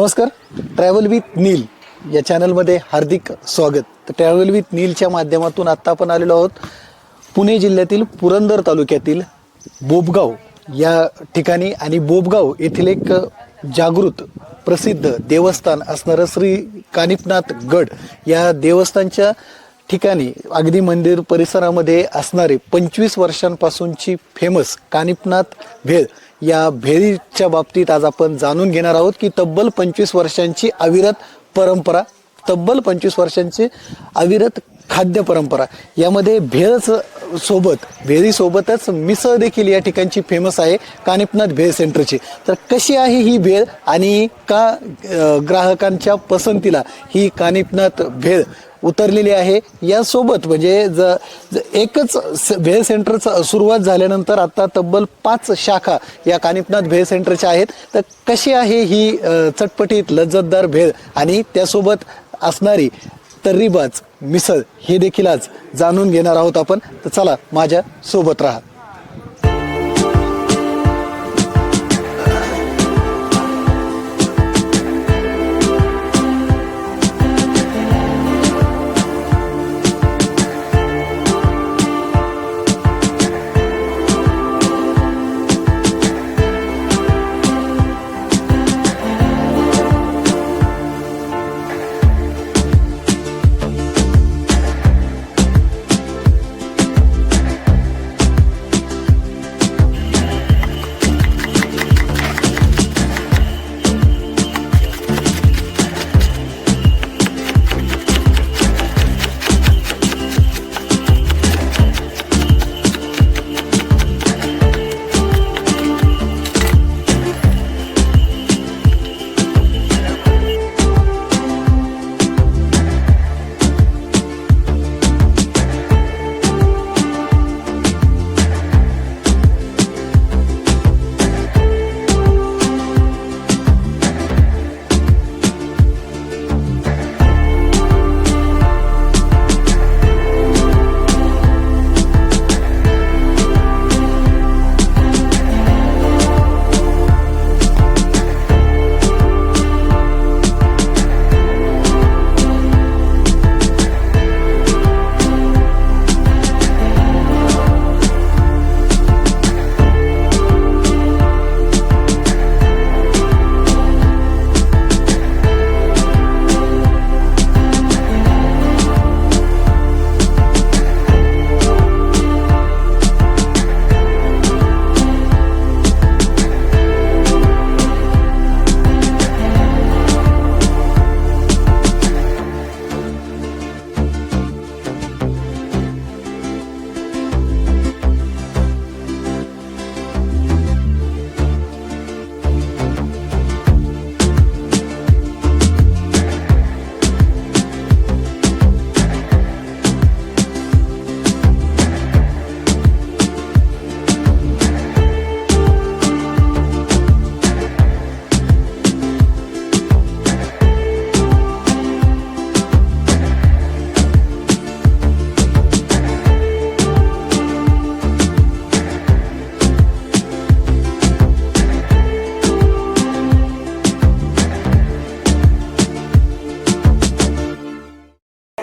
नमस्कार. Travel with नील या चॅनलमध्ये हार्दिक स्वागत. तर ट्रॅव्हल विथ नीलच्या माध्यमातून आत्ता आपण आलेलो आहोत पुणे जिल्ह्यातील पुरंदर तालुक्यातील बोबगाव या ठिकाणी आणि बोबगाव येथील एक जागृत प्रसिद्ध देवस्थान असणारं श्री कानिपनाथ गड या देवस्थानच्या ठिकाणी अगदी मंदिर परिसरामध्ये असणारे पंचवीस वर्षांपासूनची फेमस कानिपनाथ भेळ या भेरीच्या बाबतीत आज आपण जाणून घेणार आहोत की तब्बल पंचवीस वर्षांची अविरत परंपरा तब्बल पंचवीस वर्षांची अविरत खाद्य परंपरा यामध्ये भेळच सोबत भेरीसोबतच मिसळ देखील या ठिकाणची फेमस आहे कानिपनाथ भेळ सेंटरची तर कशी आहे ही भेळ आणि का ग्राहकांच्या पसंतीला ही कानिपनाथ भेळ उतरलेली आहे. यासोबत म्हणजे ज ज- एकच स- भेळ सेंटरचं सुरुवात झाल्यानंतर आता तब्बल पाच शाखा या कानिपनाथ भेळ सेंटरच्या आहेत. तर कशी आहे ही अ, चटपटीत लज्जतदार भेळ आणि त्यासोबत असणारी तर्रीबाज मिसळ हे देखील आज जाणून घेणार आहोत आपण. तर चला माझ्या सोबत राहा.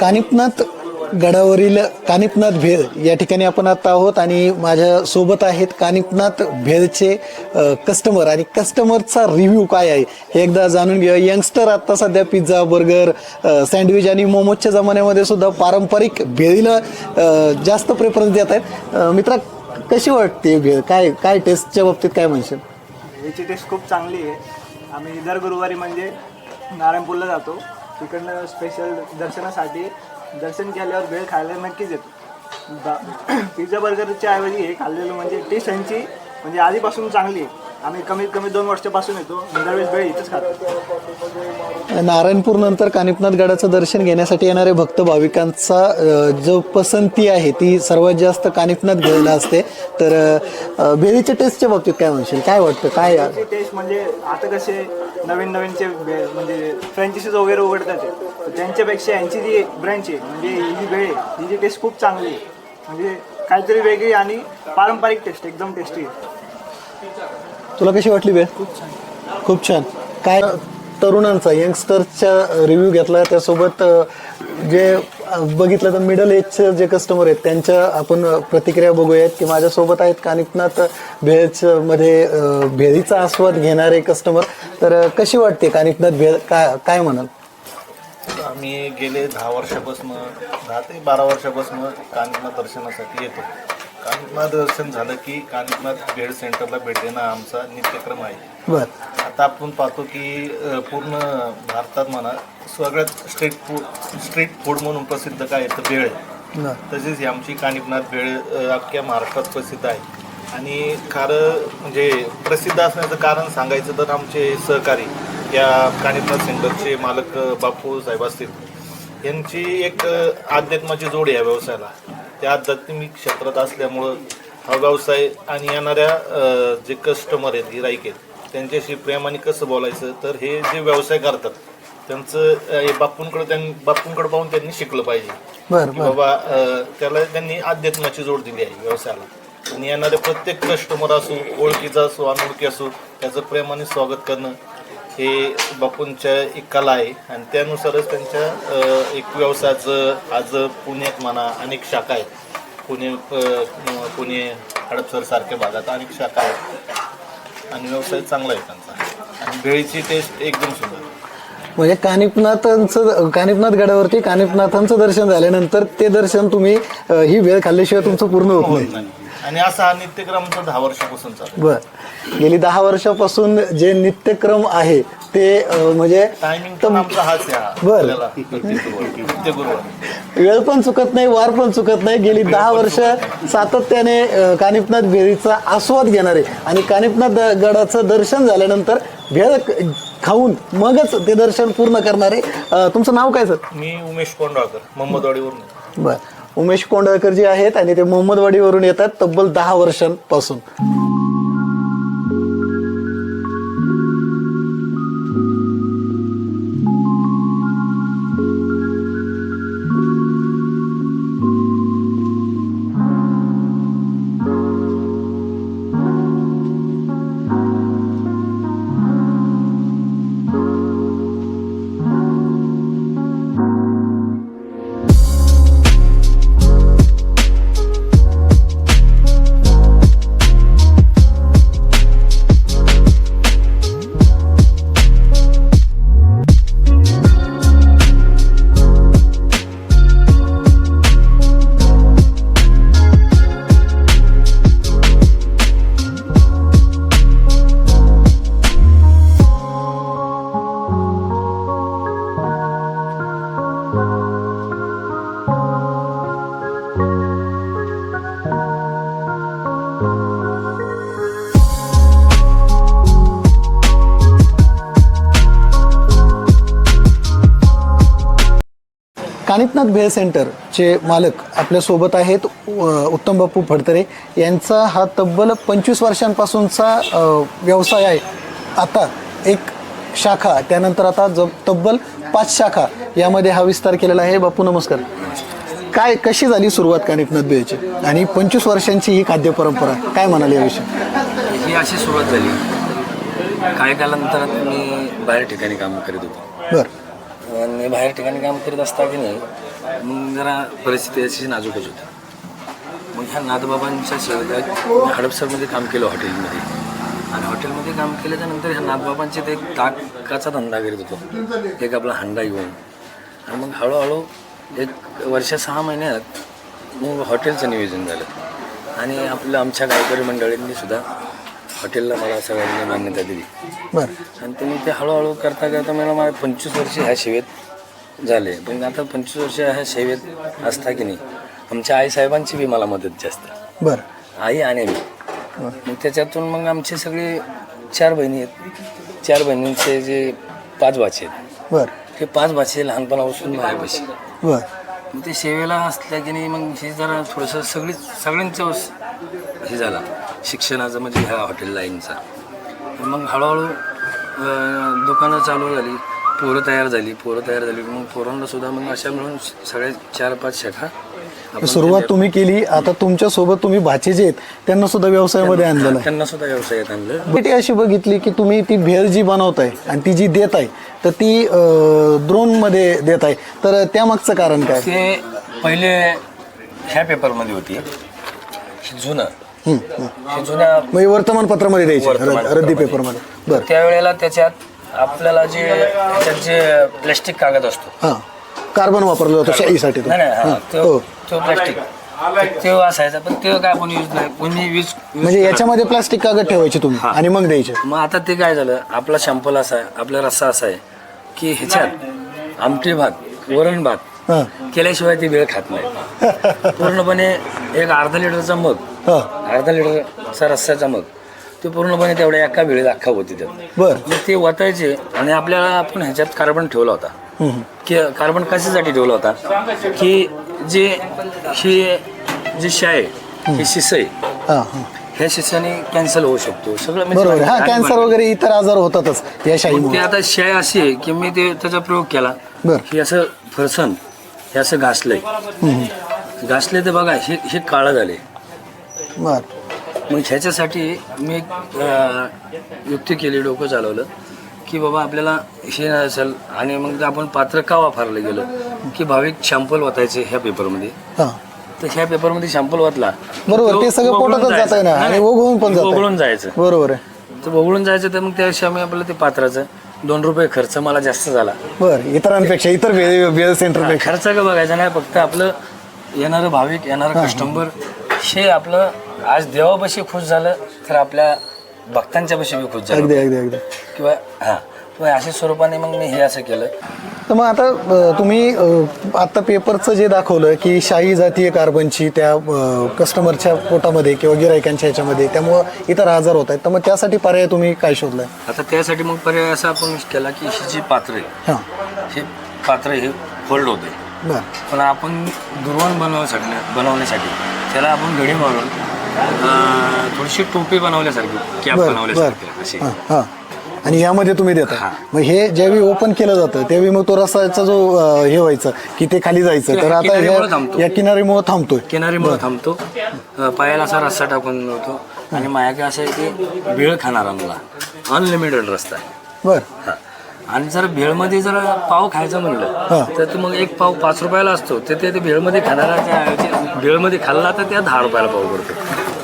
कानिपनाथ गडावरील कानिपनाथ भेळ या ठिकाणी आपण आता आहोत आणि माझ्या सोबत आहेत कानिपनाथ भेळचे कस्टमर आणि कस्टमरचा रिव्ह्यू काय आहे हे एकदा जाणून घेऊया. यंगस्टर आता सध्या पिझ्झा बर्गर सँडविच आणि मोमोजच्या जमान्यामध्ये सुद्धा पारंपरिक भेळीला जास्त प्रेफरन्स देत आहेत. मित्रा कशी वाटते भेळ काय काय टेस्टच्या बाबतीत काय म्हणशील? याची टेस्ट खूप चांगली आहे. आम्ही दर गुरुवारी म्हणजे नारायणपूरला जातो. तिकडनं स्पेशल दर्शनासाठी दर्शन केल्यावर वेळ खायला नक्कीच येतो. बा- पिझ्झा बर्गरच्या ऐवजी हे खाल्लेलं म्हणजे टेस्ट यांची म्हणजे आधीपासून चांगली आहे. आम्ही कमीत कमी दोन वर्षापासून येतो दरवेळेस वेळ इथंच खातो. नारायणपूर नंतर कानिपनाथ गडाचं दर्शन घेण्यासाठी येणारे भक्त भाविकांचा जो पसंती आहे ती सर्वात जास्त कानिपनाथ भेळला असते. तर भेळीच्या टेस्टच्या बाबतीत काय म्हणशील? काय वाटतं? काय? टेस्ट म्हणजे आता कसे नवीन नवीनचे बे- म्हणजे फ्रँचायसीज वगैरे उघडतात. तर त्यांच्यापेक्षा यांची जी ब्रँच आहे म्हणजे ही जी वेळ आहे हिची टेस्ट खूप चांगली आहे. म्हणजे काहीतरी वेगळी आणि पारंपरिक टेस्ट एकदम टेस्टी आहे. तुला कशी वाटली भेळ खूप छान. काय तरुणांचा यंगस्टरच्या रिव्ह्यू घेतला त्यासोबत जे बघितलं तर मिडल एजचे जे कस्टमर आहेत त्यांच्या आपण प्रतिक्रिया बघूयात की माझ्यासोबत आहेत कानिपनाथ भेळच मध्ये भेळीचा आस्वाद घेणारे कस्टमर तर कशी वाटते कानिपनाथ भेळ काय काय म्हणाल? आम्ही गेले दहा वर्षापासून दहा ते बारा वर्षापासून कानिकनाथ दर्शनासाठी येतो. कानिकनाथ दर्शन झालं की कानिकनाथ भेड सेंटरला भेट देणं आमचा नित्यक्रम आहे. बर. आता आपण पाहतो की अ, पूर्ण भारतात म्हणा सगळ्यात स्ट्रीट फूड स्ट्रीट फूड म्हणून प्रसिद्ध काय आहे तर भेळ आहे. तसेच ही आमची कानिपनाथ भेळ अ, अख्ख्या महाराष्ट्रात प्रसिद्ध आहे. आणि खरं म्हणजे प्रसिद्ध असण्याचं कारण सांगायचं तर आमचे सहकारी या कानिपनाथ सेंटरचे मालक अ, बापू साहेब असतील. यांची एक अ, अध्यात्माची जोड आहे या व्यवसायाला. त्या आध्यात्मिक क्षेत्रात असल्यामुळं हा व्यवसाय आणि येणाऱ्या अ, जे कस्टमर आहेत गिराईक आहेत त्यांच्याशी प्रेमाने कसं बोलायचं तर हे जे व्यवसाय करतात त्यांचं हे बापूंकडे त्यांनी बापूंकडे पाहून त्यांनी शिकलं पाहिजे. बर की बर. बाबा अ, त्याला त्यांनी अध्यात्माची जोड दिली आहे व्यवसायाला. आणि येणारे प्रत्येक कस्टमर असो ओळखीचा असो अनोळखी असो त्याचं प्रेमाने स्वागत करणं हे बापूंच्या एक कला आहे. आणि त्यानुसारच त्यांच्या अ, एक व्यवसायाचं आज पुण्यात म्हणा अनेक शाखा आहेत. पुणे अ, पुणे हडपसर सारख्या भागात अनेक शाखा आहेत. आणि व्यवसाय चांगला आहे त्यांचा. आणि भेळीची टेस्ट एकदम सुंदर. म्हणजे कानिपनाथांचं कानिपनाथ गडावरती कानिपनाथांचं दर्शन झाल्यानंतर ते दर्शन तुम्ही अ, ही वेळ खाल्ल्याशिवाय तुमचं पूर्ण होत नाही. आणि असा हा नित्यक्रम आमचा दहा वर्षापासून चालू आहे. बर. गेली दहा वर्षापासून जे नित्यक्रम आहे ते अ, म्हणजे टायमिंग पण आमचा हाच आहे हा. बरं. आपल्याला नित्य गुरुवार वेळ पण चुकत नाही वार पण चुकत नाही. गेली दहा वर्ष सातत्याने अ, कानिपनाथ भेळीचा आस्वाद घेणारे आणि कानिपनाथ द- गडाचं दर्शन झाल्यानंतर भेळ क- खाऊन मगच ते दर्शन पूर्ण करणारे. अ, तुमचं नाव काय सर? मी उमेश कोंडाळकर मोहम्मदवाडीवरून. बर. उमेश कोंडळकर जे आहेत आणि ते मोहम्मदवाडीवरून येतात तब्बल दहा वर्षांपासून. कानिपनाथ भेळ सेंटरचे मालक आपल्यासोबत आहेत उत्तम बापू फडतरे. यांचा हा तब्बल पंचवीस वर्षांपासूनचा व्यवसाय आहे. आता एक शाखा त्यानंतर आता ज तब्बल पाच शाखा यामध्ये हा विस्तार केलेला आहे. बापू नमस्कार. काय कशी झाली सुरुवात कानिपनाथ भेळची? आणि पंचवीस वर्षांची ही खाद्य परंपरा काय म्हणाली याविषयी? ही अशी सुरुवात झाली. काही कालानंतर मी बाहेर ठिकाणी काम करीत होतो. बरं. आणि बाहेर ठिकाणी काम करीत असता की नाही मग जरा परिस्थिती अशी नाजूकच होती मग ह्या नाथबाबांच्या सेवेत मी हडपसरमध्ये काम केलं हॉटेलमध्ये. आणि हॉटेलमध्ये काम केल्याच्यानंतर ह्या नाथबाबांचे ते एक ताकाचा धंदा करीत होतो. एक आपला हंडा घेऊन. आणि मग हळूहळू एक वर्ष सहा महिन्यात मग हॉटेलचं नियोजन झालं. आणि आपलं आमच्या गायकरी मंडळींनी सुद्धा हॉटेलला मला सगळ्यांनी मान्यता दिली. बरं. आणि तुम्ही ते हळूहळू करता करता मला मला पंचवीस वर्ष ह्या सेवेत झाले. पण आता पंचवीस वर्ष ह्या सेवेत असता की नाही? आमच्या आईसाहेबांची बी मला मदत जास्त. बरं. आई आणि मी. मग त्याच्यातून मग आमचे सगळे चार बहिणी आहेत. चार बहिणींचे जे पाच भाचे आहेत. बरं. हे पाच भाचे लहानपणापासून माझ्यापाशी बरं. मग ते सेवेला असल्या की नाही मग हे जरा थोडंसं सगळी सगळ्यांचं हे झालं. शिक्षणाचं म्हणजे ह्या हॉटेल लाईनचा मग हळूहळू अं, दुकानं चालू झाली. पोरं तयार झाली पोरं तयार झाली. मग पोरांना सुद्धा मग अशा मिळून सगळ्या चार पाच शाखा आपण सुरुवात तुम्ही केली. आता तुमच्यासोबत तुम्ही भाचे जे आहेत त्यांना सुद्धा व्यवसायामध्ये आणलेलं आहे. त्यांना सुद्धा व्यवसायात आणलं. भेटी अशी बघितली की तुम्ही ती भेळ जी बनवताय आणि ती जी देत आहे तर ती ड्रोनमध्ये देत आहे. तर त्यामागचं कारण काय? ते पहिले ह्या पेपरमध्ये होती. ही जुनं. हे जुन्या म्हणजे वर्तमानपत्रामध्ये द्यायची वर्तमानपत्रामध्ये. रद्दी पेपरमध्ये. बरं. त्यावेळेला त्याच्यात आपल्याला जे त्याच्यात जे प्लॅस्टिक कागद असतो. हां. कार्बन वापरलं जातं शाईसाठी तो. नाही नाही हा, हां, तो हो. तो प्लॅस्टिक. तो असायचा पण ते काय आपण यूज नाही. कोणी यूज म्हणजे याच्यामध्ये प्लास्टिक कागद ठेवायचे तुम्ही. आणि मग द्यायचे. मग आता ते काय झालं? आपला शॅम्पल असा आहे आपला रस्सा असा आहे की ह्याच्यात आमटी भात वरण भात हां. केल्याशिवाय ती वेळ खात नाही. पूर्णपणे एक अर्धा लिटरचा मग हां. अर्धा लिटरचा रस्स्याचा मग ते पूर्णपणे तेवढ्या एका वेळेत अख्खा होती त्यात. बरं. मग ते वतायचे आणि आपल्याला आपण ह्याच्यात कार्बन ठेवला होता. की कार्बन कशासाठी ठेवला होता? की जे ही जी शाय ही शिसय ह्या शिसाने कॅन्सल होऊ शकतो. सगळं म्हणजे बरोबर. हा कॅन्सर वगैरे इतर आजार होतातच या मग ते आता शाय अशी आहे की मी ते त्याचा प्रयोग केला. बरं. की असं फरसन हे असं घासलंय. घासले तर बघा हे हे काळं झाले बरं. मग ह्याच्यासाठी मी एक युक्ती केली डोकं चालवलं की बाबा आपल्याला हे नसेल आणि मग आपण पात्र का वापरलं गेलं? की भाविक शॅम्पल वाचायचे ह्या पेपरमध्ये. तर ह्या पेपरमध्ये शॅम्पल वाचला बरोबर ते सगळं पोटातच जात आहे ना आणि ओघळून पण वगळून जायचं. बरोबर आहे. तर वगळून जायचं तर मग त्याविषयी आम्ही आपलं ते पात्राचं दोन रुपये खर्च मला जास्त झाला. बरं इतरांपेक्षा इतर वेळ सेंटरपेक्षा. खर्च का बघायचा नाही फक्त आपलं येणारं भाविक येणारं कस्टमर हे आपलं आज देवापाशी खुश झालं तर आपल्या भक्तांच्या पाशी बी खुश झालं. अगदी अगदी अगदी. किंवा हां किंवा अशा स्वरूपाने मग मी हे असं केलं. तर मग आता अ, तुम्ही अ, आता पेपरचं जे दाखवलं की शाही जातीय कार्बनची त्या अ, कस्टमरच्या पोटामध्ये किंवा गिरायकांच्या ह्याच्यामध्ये त्यामुळं इतर आजार होत आहेत. तर मग त्यासाठी पर्याय तुम्ही काय शोधलाय? आता त्यासाठी मग पर्याय असा आपण केला की ही जी पात्र आहे हां. हे पात्र हे फोल्ड होते बरं. पण आपण दुर्वण बनवण्यासाठी बनवण्यासाठी त्याला आपण घडी मारून थोडीशी टोपी बनवल्यासारखी कॅप बरं बनवल्यासारखी अशी. बरं हां हां. आणि यामध्ये तुम्ही देता. हां. मग हे ज्यावेळी ओपन केलं जातं त्यावेळी मग तो रसाचा जो अ, हे व्हायचं की ते खाली जायचं. तर आता किनारीमुळं ह्या- थांबतो. या किनारीमुळं थांबतोय. किनारीमुळे थांबतो. अं, पायाला असा रस्सा टाकून होतो आणि माझ्याकडे असं आहे की भेळ खाणारा मला अनलिमिटेड रस्ता आहे. बरं. हा. आणि जर भेळमध्ये जर पाव खायचं हा. म्हणलं तर ते मग एक पाव पाच रुपयाला असतो. ते ते ते भेळमध्ये खाणारा त्या ऐवजी भेळमध्ये खाल्ला तर त्या दहा रुपयाला पाव पडतो.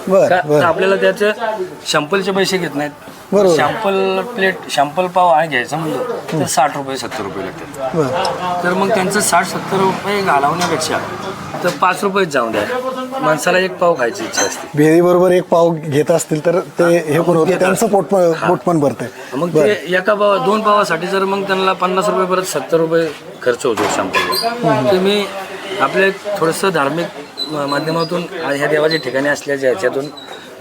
का बरं तर बरं. आपल्याला त्याचे शॅम्पलचे पैसे घेत नाहीत. बरोबर. शॅम्पल प्लेट शॅम्पल पाव आणि घ्यायचं म्हणलं तर साठ रुपये सत्तर रुपये लागतात. बरं. तर मग त्यांचं साठ सत्तर रुपये घालवण्यापेक्षा तर पाच रुपयेच जाऊन द्या. माणसाला एक पाव खायची इच्छा असते. भेळीबरोबर एक पाव घेत असतील तर ते हे पण होतं त्यांचं पोट पण पोट पण भरतंय. मग ते एका पावा दोन पावासाठी जर मग त्यांना पन्नास रुपये परत सत्तर रुपये खर्च होतो शॅम्पल तर मी आपल्या थोडंसं धार्मिक माध्यमातून ह्या देवाच्या ठिकाणी असल्याच्या ह्याच्यातून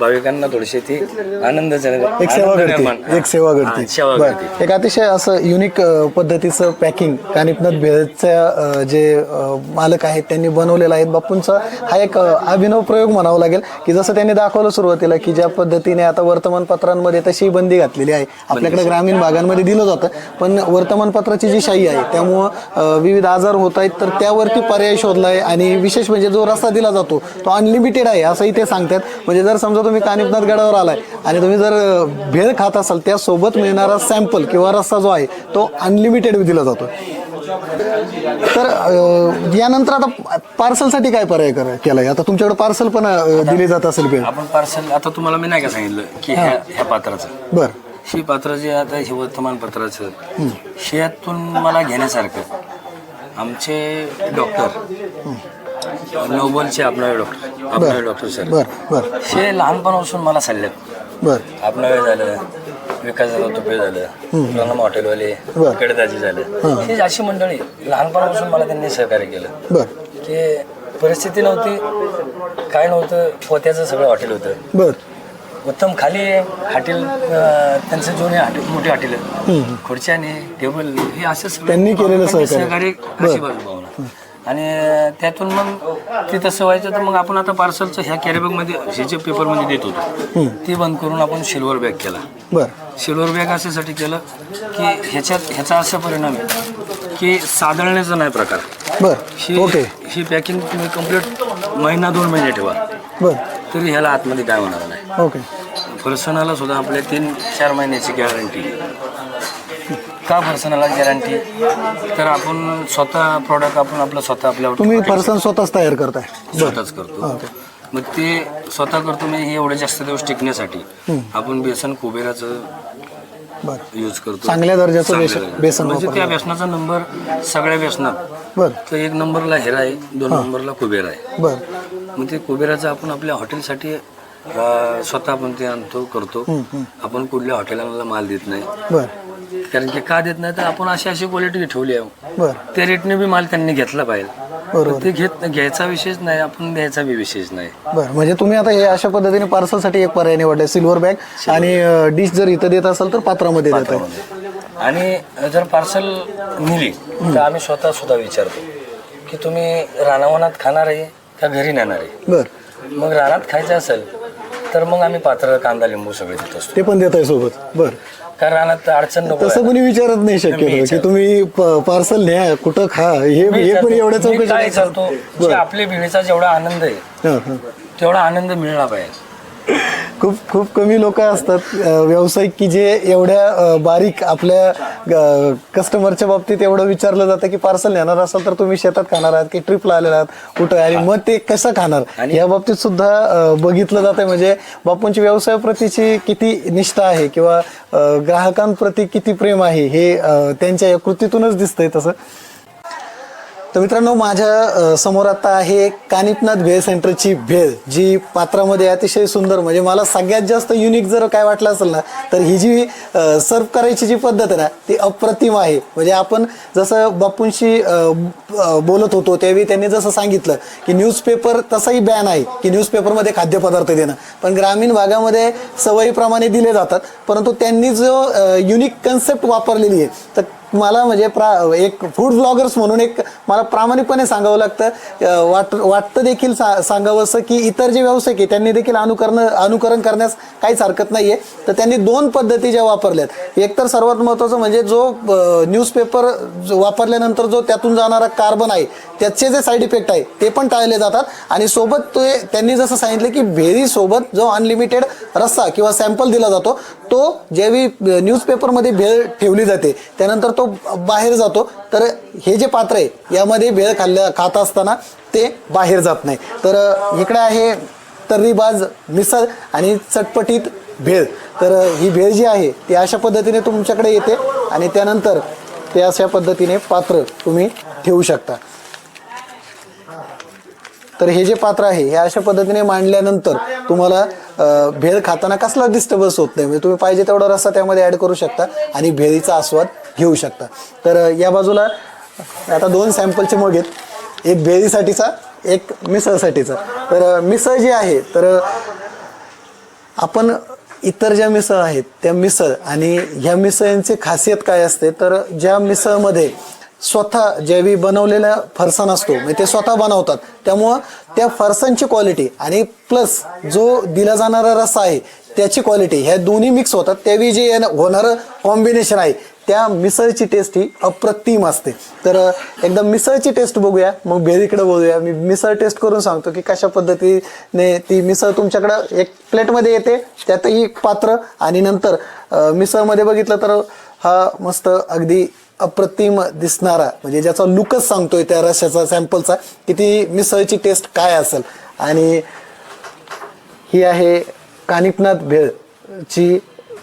भाविकांना थोडीशी ती आनंद एक सेवा घडते एक सेवा घडते. सेवा बरं. घडते. एक अतिशय असं युनिक पद्धतीचं पॅकिंग कानिपनाथ भेळच्या अ, जे अ, मालक आहेत त्यांनी बनवलेलं आहे. बापूंचा हा एक अ, अभिनव प्रयोग म्हणावा लागेल की जसं त्यांनी दाखवलं सुरुवातीला की ज्या पद्धतीने आता वर्तमानपत्रांमध्ये तशी बंदी घातलेली आहे. आपल्याकडे ग्रामीण भागांमध्ये दिलं जातं पण वर्तमानपत्राची जी शाही आहे त्यामुळं अ, विविध आजार होत आहेत तर त्यावरती पर्याय शोधला आहे. आणि विशेष म्हणजे जो रस्ता दिला जातो तो अनलिमिटेड आहे असंही ते सांगतात. म्हणजे जर समजा तुम्ही कानिपनाथ गडावर आलाय. आणि तुम्ही जर भेळ खात असाल त्यासोबत मिळणारा सॅम्पल किंवा रस्सा जो आहे तो अनलिमिटेड दिला जातो तर यानंतर आता पार्सलसाठी काय पर्याय करा केलाय? आता तुमच्याकडे पार्सल पण दिले जात असेल भेळ. आपण पार्सल आता तुम्हाला मी नाही का सांगितलं की ह्या ह्या पात्राचं? बर. ही पात्र जे आता हे वर्तमानपत्राचं ह्यातून मला घेण्यासारखं आमचे डॉक्टर नोबलचे आपणारे डॉक्टर डॉक्टर सर. बर बर. हे लहानपणापासून मला सल्ल्यात बर. आपणावे झालं विकास झाला तुपे झालं. प्रणम हॉटेलवाले. कडदाजी झालं. ही. अशी मंडळी लहानपणापासून मला त्यांनी सहकार्य केलं. बर. की परिस्थिती नव्हती काय नव्हतं पोत्याचं सगळं हॉटेल होतं. बर. उत्तम खाली हॉटेल अं, त्यांचं जुने हॉटेल मोठे हॉटेल. खुर्च्याने टेबल हे असं सगळं त्यांनी केलेलं सहकार्य. अशी बाजू भावना आणि त्यातून मग ते तसं व्हायचं तर मग आपण आता पार्सलचं ह्या कॅरीबॅगमध्ये हे जे पेपरमध्ये देत होतो ती बंद करून आपण सिल्वर बॅग केला. बर. सिल्वर बॅग अशासाठी केलं की ह्याच्यात ह्याचा असा परिणाम आहे की सादळण्याचा नाही प्रकार. बर. ही ओके. ही पॅकिंग तुम्ही कंप्लीट महिना दोन महिने ठेवा. बर. तरी ह्याला आतमध्ये काय होणार नाही. ओके. फरसाणाला सुद्धा आपल्या तीन चार महिन्याची गॅरंटी का फरसाणाला गॅरंटी तर आपण स्वतः प्रॉडक्ट आपण आपलं स्वतः आपल्या तुम्ही फरसाण स्वतःच तयार करताय. स्वतःच करतो. मग ते स्वतः करतो मी हे एवढे जास्त दिवस टिकण्यासाठी आपण बेसन कुबेराचं बर. यूज करतो. चांगल्या दर्जाचं चांगल्या बेसन- दर्जाचं. बेसन म्हणजे त्या वापरलं. बेसनाचा नंबर सगळ्या बेसनात. बर. तर एक नंबरला हेरा आहे दोन नंबरला कुबेर आहे. बर. मग ते कुबेराचं आपण आपल्या हॉटेलसाठी अं, स्वतः आपण ते आणतो करतो. आपण कुठल्या हॉटेलांना माल देत नाही. बर. कारण की का देत नाही तर आपण अशी अशी क्वालिटी ठेवली आहे. बर. त्या रेटने बी माल त्यांनी घेतला पाहिजे. बरोबर. ते घेत घ्यायचा विषयच नाही आपण द्यायचा बी विषयच नाही. बर म्हणजे तुम्ही आता हे अशा पद्धतीने पार्सलसाठी एक पर्याय निवडलाय सिल्वर बॅग आणि डिश जर इथं देत असाल तर पात्रामध्ये देत आहे. आणि जर पार्सल नेली तर आम्ही स्वतः सुद्धा विचारतो की तुम्ही रानावनात खाणार आहे का घरी नेणार आहे? बर. मग रानात खायचं असेल तर मग आम्ही पात्र कांदा लिंबू सगळे देत असतो. ते पण देत आहे सोबत. बर. कारण रानात अडचण नको तसं कोणी विचारत नाही शक्य की तुम्ही पार्सल न्या कुठं खा हे हे पण एवढ्या मी काय चौकशी चालतो की आपल्या भेळीचा जेवढा आनंद आहे हां, हां. तेवढा आनंद मिळला पाहिजे. खूप खूप कमी लोक असतात. व्यावसायिक की जे एवढ्या बारीक आपल्या कस्टमरच्या बाबतीत एवढं विचारलं जातं की पार्सल नेणार असाल तर तुम्ही शेतात खाणार आहात की ट्रिपला आलेला आहात कुठं आणि मग ते कसं खाणार? या बाबतीत सुद्धा बघितलं जातं म्हणजे बापूंची व्यवसायाप्रतीची किती निष्ठा आहे किंवा ग्राहकांप्रती किती प्रेम आहे हे त्यांच्या या कृतीतूनच दिसतंय तसं. तर मित्रांनो माझ्यासमोर आता आहे कानिपनाथ भेळ सेंटरची भेळ जी पात्रामध्ये अतिशय सुंदर म्हणजे मला सगळ्यात जास्त युनिक जर काय वाटलं असेल ना तर ही जी सर्व करायची जी पद्धत आहे ना ती अप्रतिम आहे. म्हणजे आपण जसं बापूंशी बोलत होतो त्यावेळी त्यांनी जसं सांगितलं की न्यूजपेपर तसाही बॅन आहे की न्यूजपेपरमध्ये खाद्यपदार्थ देणं. पण ग्रामीण भागामध्ये सवयीप्रमाणे दिले जातात परंतु त्यांनी जो युनिक कन्सेप्ट वापरलेली आहे तर मला म्हणजे प्रा एक फूड ब्लॉगर्स म्हणून एक मला प्रामाणिकपणे सांगावं लागतं. वाट वाटतं देखील सा सांगावंसं की इतर जे व्यावसायिक आहे त्यांनी देखील अनुकरण अनुकरण करण्यास काहीच हरकत नाही आहे तर त्यांनी दोन पद्धती ज्या वापरल्यात. एक तर सर्वात महत्त्वाचं म्हणजे जो न्यूजपेपर वापरल्यानंतर जो त्यातून जाणारा कार्बन आहे त्याचे जे साईड इफेक्ट आहे ते पण टाळले जातात. आणि सोबत ते त्यांनी जसं सांगितलं की भेळीसोबत जो अनलिमिटेड रस्सा किंवा सॅम्पल दिला जातो तो ज्यावेळी न्यूजपेपरमध्ये भेळ ठेवली जाते त्यानंतर तो बाहेर जातो. तर हे जे पात्र आहे यामध्ये भेळ खाल्ल्या खात असताना ते बाहेर जात नाही. तर इकडे आहे तर्रीबाज मिसळ आणि चटपटीत भेळ. तर ही भेळ जी आहे ती अशा पद्धतीने तुमच्याकडे येते आणि त्यानंतर ते अशा पद्धतीने पात्र तुम्ही ठेवू शकता. तर हे जे पात्र आहे हे अशा पद्धतीने मांडल्यानंतर तुम्हाला भेळ खाताना कसला डिस्टर्बन्स होत नाही. म्हणजे तुम्ही पाहिजे तेवढा रस्सा त्यामध्ये ॲड करू शकता आणि भेळीचा आस्वाद घेऊ शकता. तर या बाजूला आता दोन सॅम्पलचे मग आहेत. एक भेळीसाठीचा एक मिसळसाठीचा. तर मिसळ जी आहे तर आपण इतर ज्या मिसळ आहेत त्या मिसळ आणि ह्या मिसळींची खासियत काय असते? तर ज्या मिसळमध्ये स्वतः ज्यावेळी बनवलेला फरसाण असतो. म्हणजे ते स्वतः बनवतात. त्यामुळं त्या फरसाणची क्वालिटी आणि प्लस जो दिला जाणारा रस्सा आहे त्याची क्वालिटी ह्या दोन्ही मिक्स होतात. त्यावेळी जे होणारं कॉम्बिनेशन आहे त्या मिसळची टेस्ट ही अप्रतिम असते. तर एकदम मिसळची टेस्ट बघूया. मग बेरीकडे बघूया मी मिसळ टेस्ट करून सांगतो की कशा पद्धतीने ती मिसळ तुमच्याकडं एक प्लेटमध्ये येते त्यातही एक पात्र. आणि नंतर मिसळमध्ये बघितलं तर हा मस्त अगदी अप्रतिम दिसणारा म्हणजे ज्याचा लुकच सांगतोय त्या रश्याचा सॅम्पलचा की ती मिसळची टेस्ट काय असेल. आणि ही आहे कानिपनाथ भेळची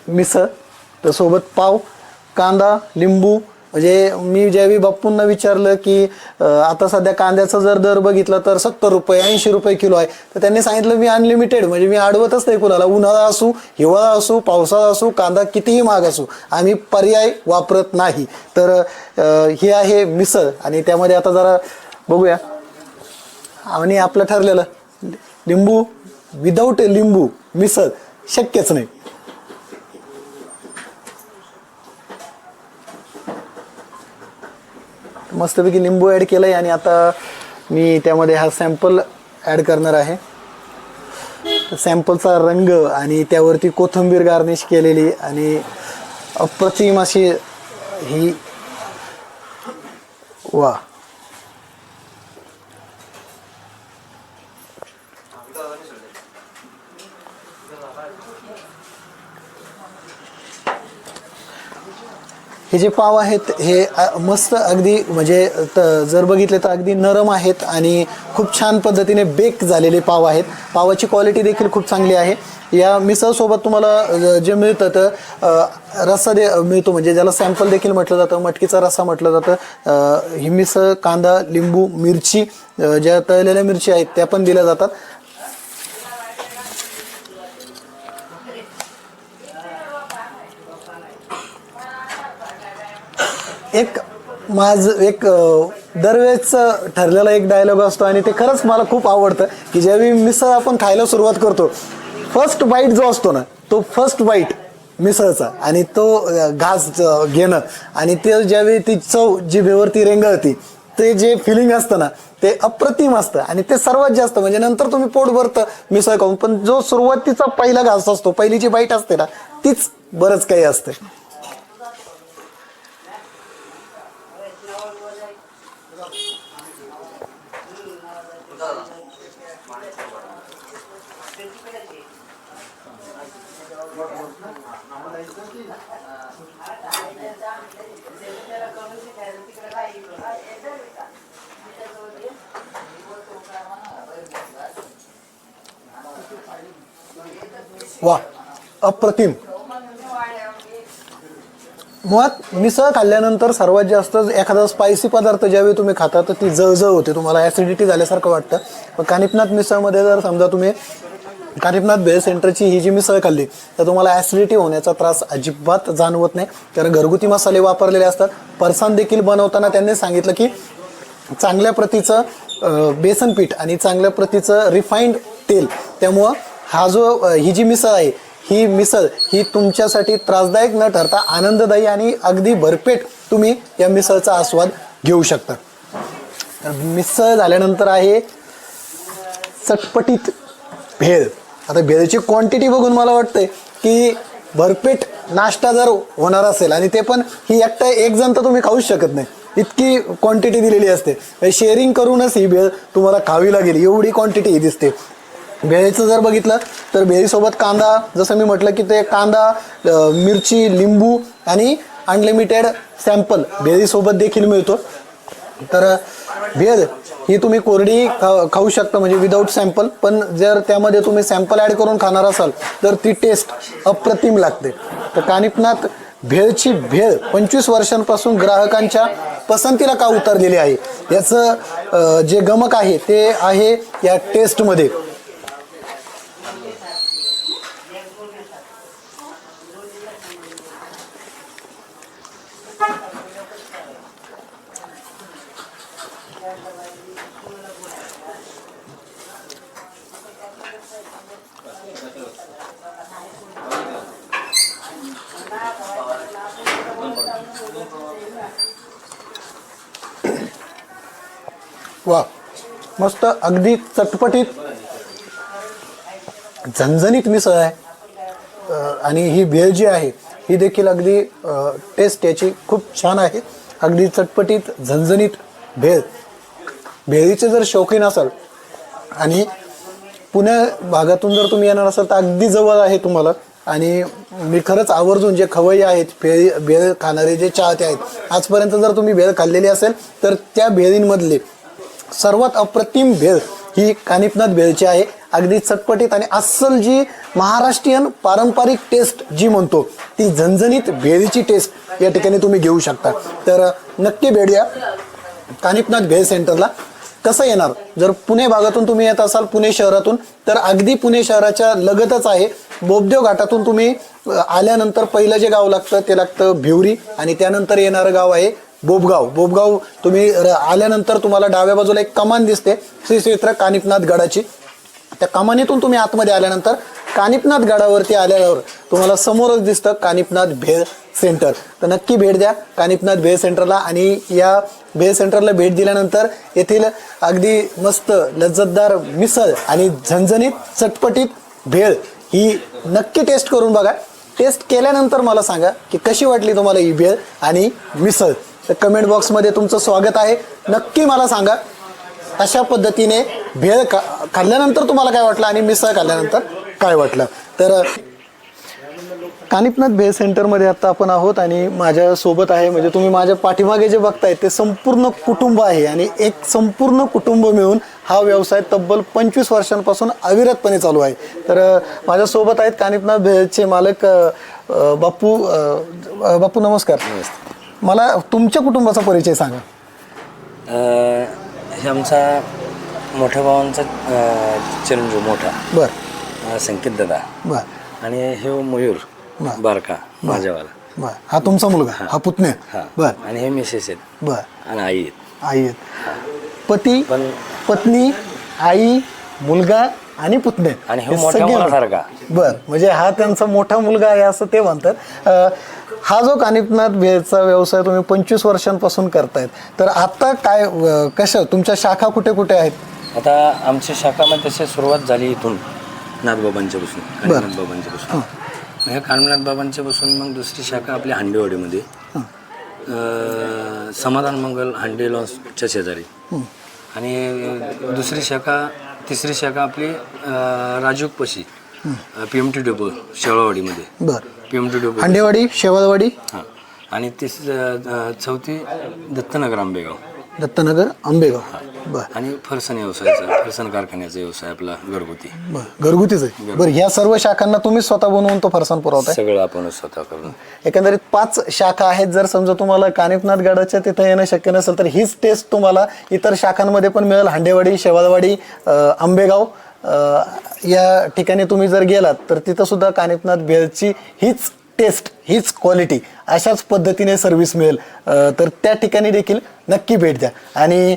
मिसळ. तर सोबत पाव कांदा लिंबू म्हणजे मी ज्यावेळी बाप्पूंना विचारलं की आता सध्या कांद्याचा जर दर बघितला तर सत्तर रुपये ऐंशी रुपये किलो आहे. तर त्यांनी सांगितलं मी अनलिमिटेड म्हणजे मी अडवतच नाही कुणाला. उन्हाळा असू हिवाळा असू पावसाळा असू कांदा कितीही महाग असू आम्ही पर्याय वापरत नाही. तर हे आहे मिसळ. आणि त्यामध्ये आता जरा बघूया. आणि आपलं ठरलेलं लिंबू विदाऊट लिंबू मिसळ शक्यच नाही. मस्तपैकी लिंबू ॲड केलं आहे आणि आता मी त्यामध्ये हा सॅम्पल ॲड करणार आहे. सॅम्पलचा रंग आणि त्यावरती कोथिंबीर गार्निश केलेली आणि अप्रतिम अशी ही वा. हे जे पाव आहेत हे मस्त अगदी म्हणजे जर बघितले तर अगदी नरम आहेत आणि खूप छान पद्धतीने बेक झालेले पाव आहेत. पावाची क्वालिटी देखील खूप चांगली आहे. या मिसळसोबत तुम्हाला जे मिळतं तर रस्सा दे मिळतो म्हणजे ज्याला सॅम्पल देखील म्हटलं जातं मटकीचा रस्सा म्हटलं जातं ही मिसळ कांदा लिंबू मिरची ज्या तळलेल्या मिरची आहेत त्या पण दिल्या जातात. एक माझ एक अ, दरवेळेस ठरलेला एक डायलॉग असतो आणि ते खरंच मला खूप आवडतं की ज्यावेळी मिसळ आपण खायला सुरुवात करतो फर्स्ट बाईट जो असतो ना तो फर्स्ट बाईट मिसळचा आणि तो घास घेणं आणि ते ज्यावेळी ती चव जिभेवरती रेंगाळती ते जे फिलिंग असतं ना ते अप्रतिम असतं आणि ते सर्वात जास्त म्हणजे नंतर तुम्ही पोट भरतं मिसळ खाऊन पण जो सुरुवातीचा पहिला घास असतो पहिलीची बाईट असते ना तीच बरंच काही असते. वा अप्रतिम. मुळात मिसळ खाल्ल्यानंतर सर्वात जास्त एखादा स्पायसी पदार्थ ज्यावेळी तुम्ही खाता तर ती जळजळ होते. तुम्हाला ॲसिडिटी झाल्यासारखं वाटतं. पण कानिपनाथ मिसळमध्ये जर समजा तुम्ही कानिपनाथ भेळ सेंटरची ही जी मिसळ खाल्ली तर तुम्हाला ॲसिडिटी होण्याचा त्रास अजिबात जाणवत नाही. कारण घरगुती मसाले वापरलेले असतात. फरसाण देखील बनवताना त्यांनी सांगितलं की चांगल्या प्रतीचं बेसन पीठ आणि चांगल्या प्रतीचं रिफाईंड तेल त्यामुळं हा जो ही जी मिसळ आहे ही मिसळ ही तुमच्यासाठी त्रासदायक न ठरता आनंददायी आणि अगदी भरपेट तुम्ही या मिसळचा आस्वाद घेऊ शकता. तर मिसळ झाल्यानंतर आहे चटपटीत भेळ. आता भेळची क्वांटिटी बघून मला वाटतंय की भरपेट नाश्ता जर होणार असेल आणि ते पण ही एकटा एक जण तर तुम्ही खाऊच शकत नाही. इतकी क्वांटिटी दिलेली असते. म्हणजे शेअरिंग करूनच ही भेळ तुम्हाला खावी लागेल. एवढी क्वांटिटी ही दिसते. भेळीचं जर बघितलं तर भेळीसोबत कांदा जसं मी म्हटलं की ते कांदा मिरची लिंबू आणि अनलिमिटेड सॅम्पल भेळीसोबत देखील मिळतो. तर भेळ ही तुम्ही कोरडी खा- खाऊ शकता म्हणजे विदाऊट सॅम्पल पण जर त्यामध्ये तुम्ही सॅम्पल ॲड करून खाणार असाल तर ती टेस्ट अप्रतिम लागते. तर कानिपनाथ भेळची भेळ पंचवीस वर्षांपासून ग्राहकांच्या पसंतीला का उतरलेली आहे? याचं जे गमक आहे ते आहे या टेस्टमध्ये वा. मस्त अगदी चटपटीत झणझणीत मिसळ आहे. आणि ही भेळ जी आहे ही देखील अगदी टेस्ट याची खूप छान आहे. अगदी चटपटीत झणझणीत भेळ. भेळीचे जर शौकीन असाल आणि पुणे भागातून जर तुम्ही येणार असाल तर अगदी जवळ आहे तुम्हाला. आणि मी खरंच आवर्जून जे खवय्ये आहेत भेळ भेळ खाणारे जे चाहते आहेत आजपर्यंत जर तुम्ही भेळ खाल्लेली असेल तर त्या भेळींमधले सर्वात अप्रतिम भेळ ही कानिपनाथ भेळची आहे. अगदी चटपटीत आणि अस्सल जी महाराष्ट्रीयन पारंपरिक टेस्ट जी म्हणतो ती झणझणीत भेळीची टेस्ट या ठिकाणी तुम्ही घेऊ शकता. तर नक्की भेट कानिपनाथ भेळ सेंटरला कसं येणार? जर पुणे भागातून तुम्ही येत असाल पुणे शहरातून तर अगदी पुणे शहराच्या लगतच आहे. बोबदेव घाटातून तुम्ही आल्यानंतर पहिलं जे गाव लागतं ते लागतं भिवरी आणि त्यानंतर येणारं गाव आहे बोबगाव. बोबगाव तुम्ही र- आल्यानंतर तुम्हाला डाव्या बाजूला एक कमान दिसते. श्री क्षेत्र कानिपनाथ गडाची. त्या कमानीतून तुम्ही आतमध्ये आल्यानंतर कानिपनाथ गडावरती आल्यावर तुम्हाला समोरच दिसतं कानिपनाथ भेळ सेंटर. तर नक्की भेट द्या कानिपनाथ भेळ सेंटरला आणि या भेळ सेंटरला भेट दिल्यानंतर येथील अगदी मस्त लज्जतदार मिसळ आणि झणझणीत चटपटीत भेळ ही नक्की टेस्ट करून बघा. टेस्ट केल्यानंतर मला सांगा की कशी वाटली तुम्हाला ही भेळ आणि मिसळ? तर कमेंट बॉक्समध्ये तुमचं स्वागत आहे. नक्की मला सांगा अशा पद्धतीने भेळ खा खाल्ल्यानंतर तुम्हाला काय वाटलं आणि मिसळ खाल्ल्यानंतर काय वाटलं? तर कानिपनाथ भेळ सेंटरमध्ये आता आपण आहोत आणि माझ्यासोबत आहे म्हणजे तुम्ही माझ्या पाठीमागे जे बघताय ते संपूर्ण कुटुंब आहे आणि एक संपूर्ण कुटुंब मिळून हा व्यवसाय तब्बल पंचवीस वर्षांपासून अविरतपणे चालू आहे. तर माझ्यासोबत आहेत कानिपनाथ भेळचे मालक बापू बापू नमस्कार बापू नमस्कार. मला तुमच्या कुटुंबाचा परिचय सांगा. अं, हे आमचा मोठ्या भावांचा अं, चिरंजीव मोठा. बर. अं, संकेत दादा. बर. आणि हे मयूर बरं. बारका माझ्यावाला. बर. हा तुमचा मुलगा हा. पुतण्या. हा. बर. आणि हे मिसेस आहेत. बर. आणि आई आहेत. आई आहेत. पती पण पत्नी आई मुलगा आणि पुतणे आणि हे मोठ्या मुलासारखा. बर. म्हणजे हा त्यांचा मोठा मुलगा आहे असं ते म्हणतात. अं, हा जो कानिपनाथ भेळचा व्यवसाय तुम्ही पंचवीस वर्षांपासून करतायत तर आता काय कशा तुमच्या शाखा कुठे कुठे आहेत? आता आमच्या शाखामध्ये तशी सुरुवात झाली इथून नाथबाबांच्या पासून कानिनाथ बाबांच्या पासून. मग ह्या कानिनाथ बाबांच्या पासून मग दुसरी शाखा आपली हांडेवाडीमध्ये. समाधान मंगल हांडे लॉन्सच्या शेजारी. आणि दुसरी शाखा तिसरी शाखा आपली अं, राजूकपाशी पी एम टी डेपो शेळावाडीमध्ये बर. P M T depot Handewadi Shewalwadi हां. आणि तिस चौथी दत्तनगर आंबेगाव. दत्तनगर आंबेगाव. बर. आणि फरसाण व्यवसायाचा फरसाण कारखान्याचा व्यवसाय आपला घरगुती. बर. घरगुतीच आहे. बरं ह्या सर्व शाखांना तुम्ही स्वतः बनवून तो फरसान पुरवताय? सगळं आपण स्वतः करून. एकंदरीत पाच शाखा आहेत. जर समजा तुम्हाला कानिपनाथ गडाच्या तिथं येणं शक्य नसेल तर हीच टेस्ट तुम्हाला इतर शाखांमध्ये पण मिळेल. हांडेवाडी शेवाळवाडी आंबेगाव या ठिकाणी तुम्ही जर गेलात तर तिथं सुद्धा कानिपनाथ बेलची हीच टेस्ट हीच क्वालिटी अशाच पद्धतीने सर्व्हिस मिळेल. तर त्या ठिकाणी देखील नक्की भेट द्या. आणि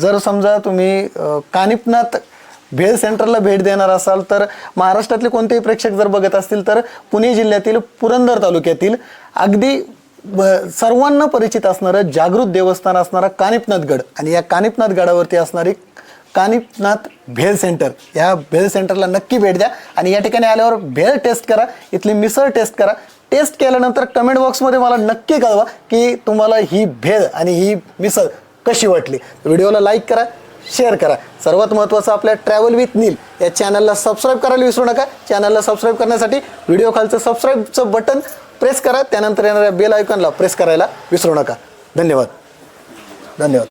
जर समजा तुम्ही कानिपनाथ भेळ सेंटरला भेट देणार असाल तर महाराष्ट्रातले कोणतेही प्रेक्षक जर बघत असतील तर पुणे जिल्ह्यातील पुरंदर तालुक्यातील अगदी ब- सर्वांना परिचित असणारं जागृत देवस्थान असणारा कानिपनाथ गड. आणि या कानिपनाथ गडावरती असणारी कानिपनाथ भेल सेंटर. या भेल सेंटरला नक्की भेट द्या आणि या ठिकाणी आल्यावर भेल टेस्ट करा इथली मिसळ टेस्ट करा. टेस्ट केल्यानंतर कमेंट बॉक्समध्ये मला नक्की कळवा की तुम्हाला ही भेळ आणि ही मिसळ कशी वाटली. व्हिडिओला लाईक करा शेअर करा. सर्वात महत्त्वाचं आपल्या ट्रॅव्हल विथ नील या चॅनलला सबस्क्राईब करायला विसरू नका. चॅनलला सबस्क्राईब करण्यासाठी व्हिडिओ खालचं सबस्क्राईबचं बटन प्रेस करा. त्यानंतर येणाऱ्या बेल आयकॉनला प्रेस करायला विसरू नका. धन्यवाद. धन्यवाद.